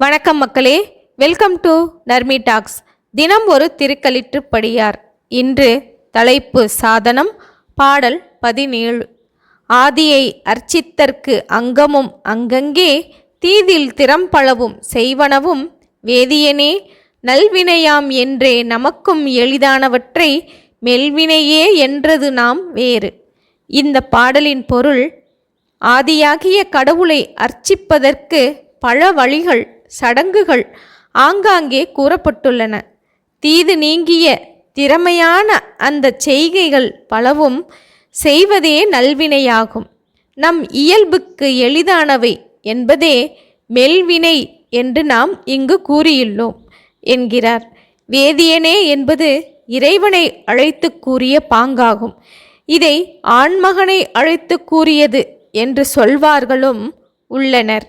வணக்கம் மக்களே. Welcome to Narmi tax தினம் ஒரு திருக்களிற்றுப்படியார் இன்று தலைப்பு சாதனம் பாடல் பதினேழு. ஆதியை அர்ச்சித்தற்கு அங்கமும் அங்கங்கே தீதில் திறம்பளவும் செய்வனவும் வேதியனே நல்வினையாம் என்றே நமக்கும் எளிதானவற்றை மெல்வினையே என்றது நாம் வேறு. இந்த பாடலின் பொருள் ஆதியாகிய கடவுளை அர்ச்சிப்பதற்கு பல வழிகள் சடங்குகள் ஆங்காங்கே கூறப்பட்டுள்ளன. தீது நீங்கிய திறமையான அந்த செய்கைகள் பலவும் செய்வதே நல்வினையாகும். நம் இயல்புக்கு எளிதானவை என்பதே மெல்வினை என்று நாம் இங்கு கூறியுள்ளோம் என்கிறார். வேதியனே என்பது இறைவனை அழைத்து கூறிய பாங்காகும். இதை ஆண்மகனை அழைத்து கூறியது என்று சொல்வார்களும் உள்ளனர்.